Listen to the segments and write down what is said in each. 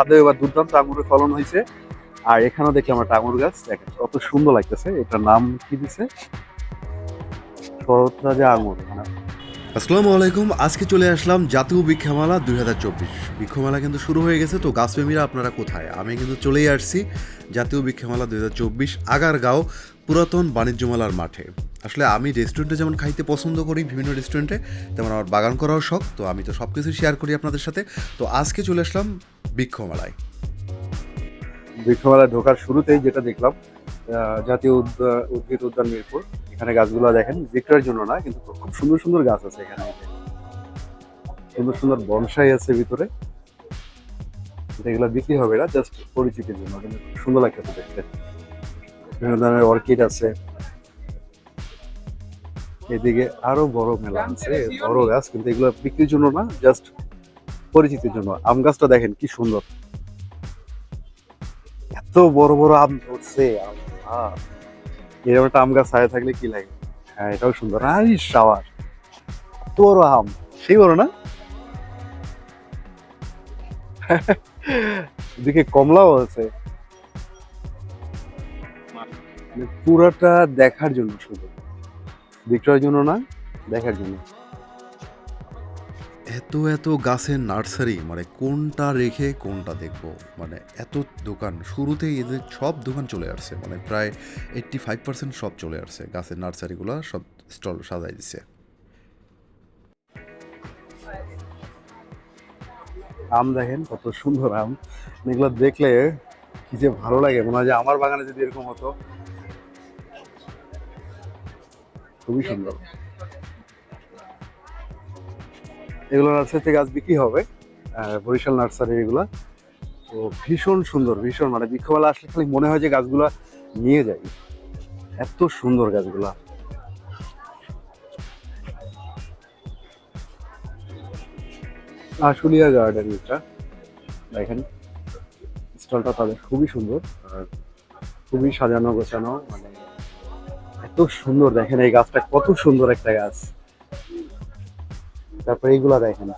ছাদে এবার দুর্দান্ত আঙুরের ফলন হয়েছে। আর এখানেও দেখলাম একটা আঙুর গাছ কত সুন্দর লাগতেছে। এটার নাম কি দিছে? শরৎরাজা আঙুর মানে। আসসালামু আলাইকুম, আজকে চলে আসলাম জাতীয় বৃক্ষমেলা দুই হাজার চব্বিশ। বৃক্ষমেলা কিন্তু শুরু হয়ে গেছে, তো গাছপ্রেমীরা আপনারা কোথায়? আমি কিন্তু চলেই আসছি জাতীয় বৃক্ষমেলা দুই হাজার চব্বিশ, আগারগাঁও, পুরাতন বাণিজ্য মেলার মাঠে। আসলে আমি রেস্টুরেন্টে যেমন খাইতে পছন্দ করি, বিভিন্ন রেস্টুরেন্টে তেমন আমার বাগান করাও শখ, তো আমি তো সব কিছু শেয়ার করি আপনাদের সাথে। তো আজকে চলে আসলাম বৃক্ষমেলায়। বৃক্ষমেলায় ঢোকার শুরুতেই যেটা দেখলাম জাতীয় উদ্ভিদ উদ্যান মিরপুর। এখানে গাছগুলো দেখেন, বিক্রয়ের জন্য না, কিন্তু খুব সুন্দর সুন্দর গাছ আছে এখানে। সুন্দর সুন্দর বনসাই আছে ভিতরে। যেগুলো বিক্রি হবে না জাস্ট পরিচিতির জন্য, কিন্তু সুন্দর লাগতেছে দেখতে। বিভিন্ন ধরনের অর্কিড আছে। এদিকে আরও বড় মেলা আছে, বড় গাছ, কিন্তু এগুলো বিক্রির জন্য না জাস্ট পরিচিতির জন্য। আম গাছটা দেখেন কি সুন্দর। এত বড় বড় আম ধরছে এরকম একটা আম গাছ ছায়া থাকলে কি লাগে? হ্যাঁ এটাও সুন্দর। আরে শাওয়ার এত বড় আম। সেই বড় না? এদিকে কমলাও আছে। মানে পুরাটা দেখার জন্য শুধু বিক্রয়ের জন্য না দেখার জন্য। এত এত গাছের নার্সারি মানে কোনটা রেখে কোনটা দেখব? মানে এত দোকান শুরুতেই এদের সব দোকান চলে আসছে মানে প্রায় এইট্টি ফাইভ পার্সেন্ট সব চলে আসছে গাছের নার্সারিগুলো সব স্টল সাজাই দিছে। আম দেখেন কত সুন্দর আম। এগুলো দেখলে কি যে ভালো লাগে মনে হয় যে আমার বাগানে যদি এরকম হতো খুবই সুন্দর। এগুলো নার্সারি থেকে আজ বিক্রি হবে বরিশাল নার্সারি এগুলা। তো ভীষণ সুন্দর, ভীষণ মানে বৃক্ষমেলা আসলে খালি মনে হয় যে গাছগুলা নিয়ে যাই। এত সুন্দর গাছগুলা। আশুলিয়া গার্ডেন এটা। দেখেন, স্টলটা তাদের খুবই সুন্দর, আর খুবই সাজানো গোছানো মানে এত সুন্দর, দেখেন এই গাছটা কত সুন্দর একটা গাছ। তারপরে এইগুলা দেখেন।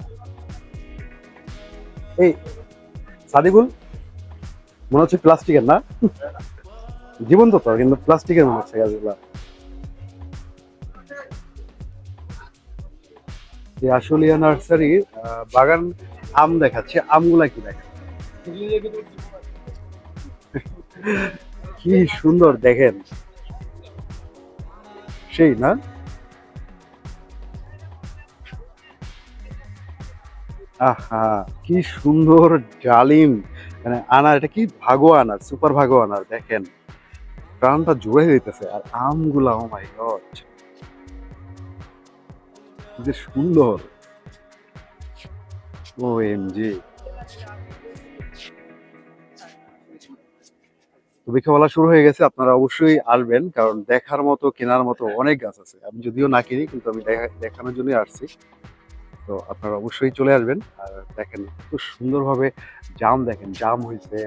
এই, সাদিকুল, মনে হচ্ছে প্লাস্টিকের না? জীবন্ত তো, কিন্তু প্লাস্টিকের মনে হচ্ছে গাছগুলা। আশুলিয়া নার্সারি বাগান আম দেখাচ্ছে। আমগুলা কি দেখেন? কি সুন্দর, দেখেন। সেই না? আহা, কি সুন্দর জালিম মানে আনার এটা কি ভাগো আনার সুপার ভাগো আনার দেখেন। প্রাণটা জুড়ে দিতেছে আর আমগুলা ও মাই গড যে সুন্দর। ও এম জি বলা শুরু হয়ে গেছে আপনারা অবশ্যই আসবেন কারণ দেখার মতো কেনার মতো অনেক গাছ আছে। আমি যদিও না কিনি কিন্তু আমি দেখানোর জন্যই আসছি। তো আপনারা অবশ্যই চলে আসবেন আর দেখেন খুব সুন্দরভাবে জাম দেখেন জাম হয়েছে।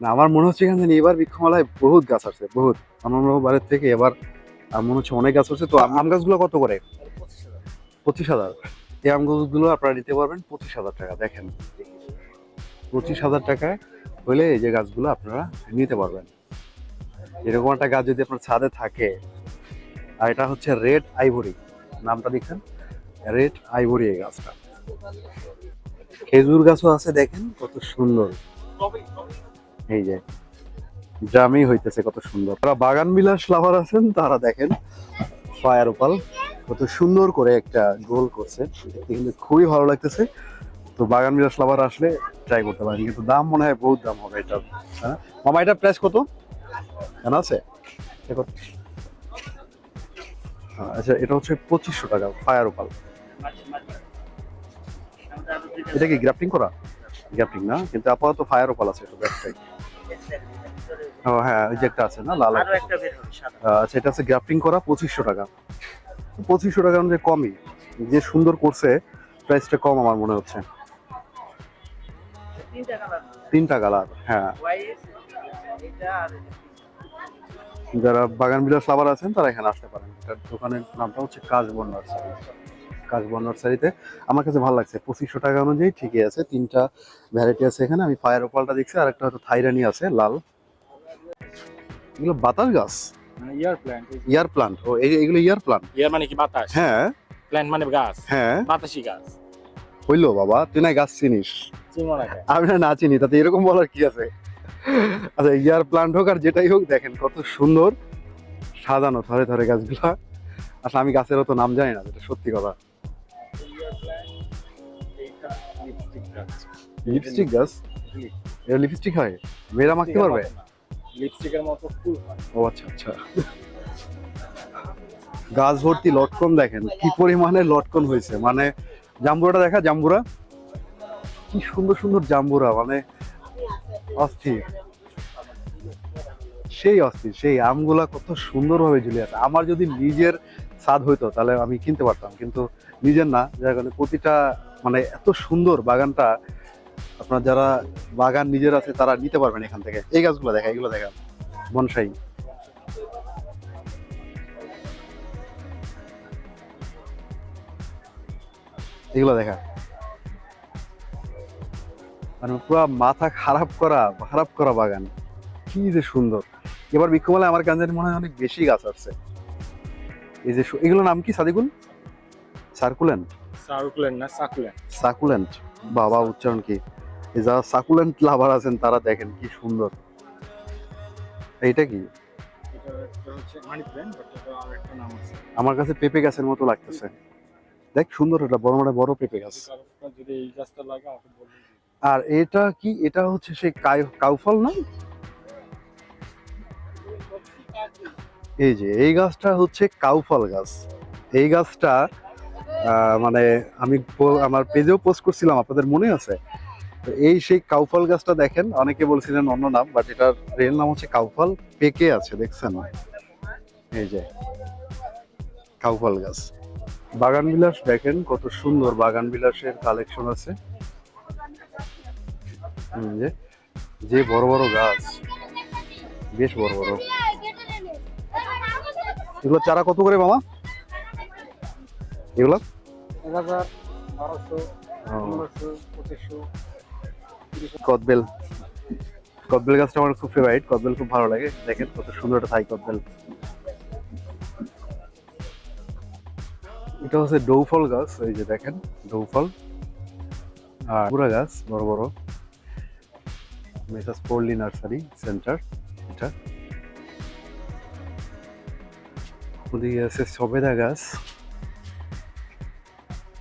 না আমার মনে হচ্ছে এখানে এবার বৃক্ষমালায় বহুত গাছ আছে বহুত। অন্যান্য বারের থেকে এবার আমার মনে হচ্ছে অনেক গাছ আছে তো আম গাছগুলো কত করে? পঁচিশ হাজার। এই আম গাছগুলো আপনারা নিতে পারবেন পঁচিশ হাজার টাকা দেখেন। পঁচিশ হাজার টাকায় হলে এই যে গাছগুলো আপনারা নিতে পারবেন। এরকম একটা গাছ যদি আপনার ছাদে থাকে, আর এটা হচ্ছে রেড আইভরি, নামটা দেখছেন রেড আইভরি এই গাছটা। খেজুর গাছও আছে দেখেন, কত সুন্দর। এই যে জামই হইতেছে কত সুন্দর। তারা বাগান বিলাস লাভার আছেন, তারা দেখেন ফায়ার ওপাল কত সুন্দর করে একটা গোল করছে। দেখতে কিন্তু খুবই ভালো লাগতেছে। তো বাগান বিলাস লাভার আসলে ট্রাই করতে পারেন। কিন্তু দাম মনে হয় বহুত দাম হবে এটা। হ্যাঁ? মামা এটা প্রাইস কত? জানা আছে? আচ্ছা এটা হচ্ছে পঁচিশশো টাকা ফায়ার ওপাল এটা কি গ্রাফটিং করা? গ্রাফটিং না? কিন্তু আপাতত ফায়ার ওপাল আছে এটা একটাই ও হ্যাঁ ওই যে একটা আছে না লাল আচ্ছা এটা আছে গ্রাফটিং করা পঁচিশশো টাকা। পঁচিশশো টাকার মধ্যে কমই। যে সুন্দর করছে প্রাইসটা কম আমার মনে হচ্ছে। তিনটা কালার তিনটা কালার হ্যাঁ। যারা বাগান বিলাস লাভার আছেন তারা এখানে আসতে পারেন। এটার দোকানের নামটা হচ্ছে কাজবন নার্সারি কাশবন নার্সারিতে আমার কাছে ভালো লাগছে। পঁচিশশো টাকা অনুযায়ী ঠিকই আছে তিনটা ভ্যারাইটি আছে এখানে। আমি ফায়ার ওপালটা দেখছি আর একটা হয়তো থাইরানি আছে লাল। এগুলো বাতাস গাছ? ইয়ার প্ল্যান্ট ইয়ার প্লান্ট ও এই- এগুলো ইয়ার প্লান্ট ইয়ার মানে কি বাতাস? হ্যাঁ। প্ল্যান্ট মানে গাছ। হ্যাঁ। বাতাসি গাছ। হইল বাবা তুই না গাছ চিনিস? আমি না চিনি তাতে এরকম বলার কি আছে? আচ্ছা ইয়ার প্লান্ট হোক আর যেটাই হোক দেখেন কত সুন্দর সাজানো ধরে ধরে গাছগুলা। আসলে আমি গাছের অত নাম জানি না যেটা সত্যি কথা। লিপস্টিক গাছ? লিপস্টিক গাছ এটা লিপস্টিক হয়? মেয়েরা মাখতে পারবে? লিপস্টিকের মতো ফুল হয়। ও আচ্ছা আচ্ছা। গাছ ভর্তি লটকন দেখেন কি পরিমাণে লটকন হয়েছে। মানে জাম্বুরাটা দেখা জাম্বুরা? কি সুন্দর সুন্দর জাম্বুরা মানে অস্থির। সেই অস্থির, সেই আমগুলা কত সুন্দরভাবে ঝুলে আছে। আমার যদি নিজের স্বাদ হইতো, তাহলে আমি কিনতে পারতাম। কিন্তু নিজের না, যার কারণে প্রতিটা মানে এত সুন্দর বাগানটা, আপনার যারা বাগান নিজের আছে, তারা নিতে পারবেন এখান থেকে। এই গাছগুলো দেখা, এগুলো দেখা। বনসাই। এগুলো দেখা। মানে পুরো মাথা খারাপ করা খারাপ করা বাগান। কি যে সুন্দর। এবার বৃক্ষমালায় আমার কাছে মনে হয় অনেক বেশি গাছ আছে এই যে এগুলোর নাম কি সাদিকুল? সার্কুলেন্ট সার্কুলেন্ট না সাকুলেন্ট সাকুলেন্ট বাবা উচ্চারণ কি? এই যারা সাকুলেন্ট লাভার আছেন তারা দেখেন কি সুন্দর। এইটা কি? মানি আমার কাছে পেঁপে গাছের মতো লাগতেছে। দেখ সুন্দর এটা বড় বড় বড় পেঁপে গাছ। যদি এই গাছটা লাগে আমাকে বলবেন। আর এটা কি, এটা হচ্ছে সেই কাউ- কাউফল না? এই যে, এই গাছটা হচ্ছে কাউফল গাছ। এই গাছটা মানে আমি আমার পেজেও পোস্ট করছিলাম, আপনাদের মনে আছে? তো এই সেই কাউফল গাছটা দেখেন, অনেকে বলছিলেন অন্য নাম, বাট এটার রিয়েল নাম হচ্ছে কাউফল পেকে আছে, দেখছেন? এই যে, কাউফল গাছ। বাগান বিলাস দেখেন, কত সুন্দর বাগান বিলাসের কালেকশন আছে। যে যে বড় বড় গাছ বেশ বড় বড়। এগুলো চারা কত করে মামা? এগুলো? কদবেল। কদবেল গাছটা আমার খুব ফেভারিট কদবেল খুব ভালো লাগে। দেখেন কত সুন্দর একটা থাই কদবেল। এটা হচ্ছে ডৌফল গাছ এই যে দেখেন ডৌফল। আর পুরা গাছ বড় বড়। মেসাস পল্লী নার্সারি সেন্টার, এটা। ওদিকে আছে সবেদা গাছ।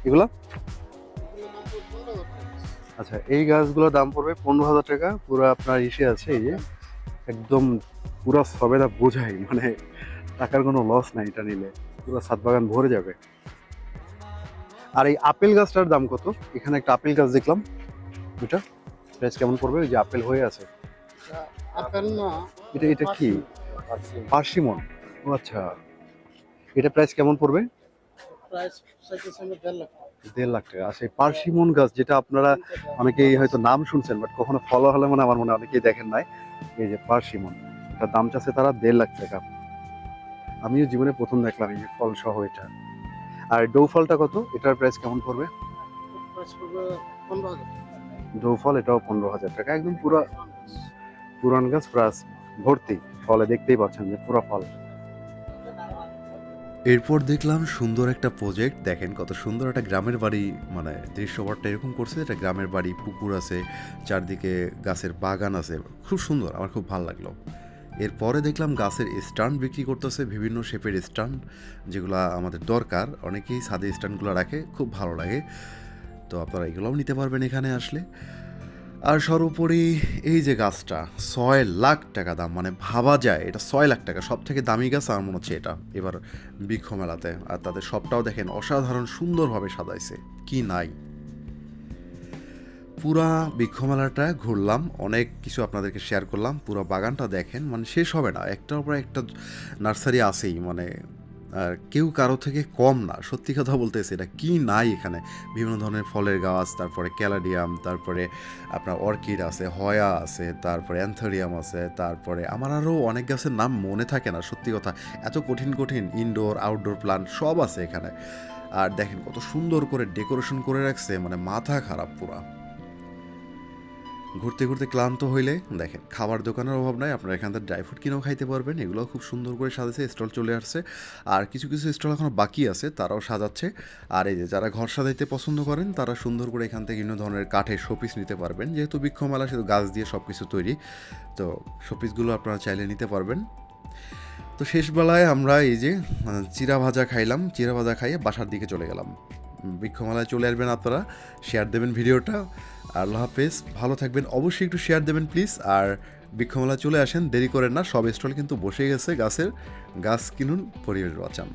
এগুলা? আচ্ছা এই গাছগুলোর দাম পড়বে পনেরো হাজার টাকা, পুরো আপনার ইসে আছে এই যে। একদম পুরো সবেদা বোঝাই মানে টাকার কোনো লস নাই এটা নিলে, পুরো সাত বাগান ভরে যাবে। আর এই আপেল গাছটার দাম কত? এখানে একটা আপেল গাছ দেখলাম, এটা। প্রাইস কেমন পড়বে? ওই যে আপেল হয়ে আছে। আপেল না এটা এটা কি? পার্সিমন। ও আচ্ছা। এটা প্রাইস কেমন পড়বে? দেড় লাখ টাকা। আর সেই পার্সিমন গাছ যেটা আপনারা অনেকেই হয়তো নাম শুনছেন বাট কখনো ফলো হলে মানে আমার মনে অনেকেই দেখেন নাই। এই যে পার্সিমন এটার দাম চাচ্ছে তারা দেড় লাখ টাকা। আমিও জীবনে প্রথম দেখলাম এই যে ফল সহ এটা। আর ডৌ ফলটা কত? এটার প্রাইস কেমন পড়বে? প্রাইস পড়বে পনেরো হাজার ডৌ ফল এটাও পনেরো হাজার টাকা। একদম পুরো পুরান গাছ প্লাস ভর্তি ফলে দেখতেই পাচ্ছেন যে পুরো ফল। এরপর দেখলাম সুন্দর একটা প্রজেক্ট দেখেন কত সুন্দর একটা গ্রামের বাড়ি মানে দৃশ্যপটটা এরকম করছে এটা গ্রামের বাড়ি, পুকুর আছে, চারদিকে গাছের বাগান আছে। খুব সুন্দর, আমার খুব ভালো লাগল। এরপরে দেখলাম গাছের স্ট্যান্ড বিক্রি করতেছে বিভিন্ন শেপের স্ট্যান্ড যেগুলো আমাদের দরকার। অনেকেই সাদে স্ট্যান্ডগুলো রাখে, খুব ভালো লাগে। তো আপনারা এগুলোও নিতে পারবেন এখানে আসলে। আর সর্বোপরি এই যে গাছটা, ছয় লাখ টাকা দাম মানে ভাবা যায়, এটা ছয় লাখ টাকা সব থেকে দামি গাছ আমার মনে হচ্ছে এটা। এবার বৃক্ষ মেলাতে, আর তাদের সবটাও দেখেন, অসাধারণ সুন্দরভাবে সাজাইছে, কি নাই। পুরা বৃক্ষ মেলাটা ঘুরলাম, অনেক কিছু আপনাদেরকে শেয়ার করলাম, পুরো বাগানটা দেখেন মানে শেষ হবে না, একটার পর একটা নার্সারি আছেই মানে আর কেউ কারও থেকে কম না। সত্যি কথা বলতেছে এটা কি নাই এখানে? বিভিন্ন ধরনের ফলের গাছ, তারপরে ক্যালাডিয়াম, তারপরে আপনার অর্কিড আছে, হয়া আছে, তারপরে অ্যান্থোরিয়াম আছে, তারপরে আমার আরও অনেক গাছের নাম মনে থাকে না, সত্যি কথা। এত কঠিন কঠিন ইনডোর আউটডোর প্লান্ট সব আছে এখানে। আর দেখেন কত সুন্দর করে ডেকোরেশন করে রাখছে মানে মাথা খারাপ পুরা। ঘুরতে ঘুরতে ক্লান্ত হইলে, দেখেন, খাবার দোকানের অভাব নাই, আপনারা এখান থেকে ড্রাই ফ্রুট কিনেও খাইতে পারবেন এগুলো খুব সুন্দর করে সাজাচ্ছে স্টল চলে আসছে, আর কিছু কিছু স্টল এখনও বাকি আছে, তারাও সাজাচ্ছে, আর এই যে যারা ঘর সাজাইতে পছন্দ করেন, তারা সুন্দর করে এখান থেকে বিভিন্ন ধরনের কাঠের শোপিস নিতে পারবেন, যেহেতু বৃক্ষমেলা শুধু গাছ দিয়ে সব কিছু তৈরি, তো শোপিসগুলো আপনারা চাইলে নিতে পারবেন। তো শেষবেলায় আমরা এই যে চিরা ভাজা খাইলাম, চিরা ভাজা খাইয়ে বাসার দিকে চলে গেলাম। বৃক্ষমেলায় চলে আসবেন আপনারা। শেয়ার দেবেন ভিডিওটা। আল্লাহ হাফেজ, ভালো থাকবেন। অবশ্যই একটু শেয়ার দেবেন প্লিজ আর বৃক্ষমালায় চলে আসেন, দেরি করেন না। সব স্টল কিন্তু বসে গেছে গাছের। গাছ কিনুন, পরিবেশ বাঁচান।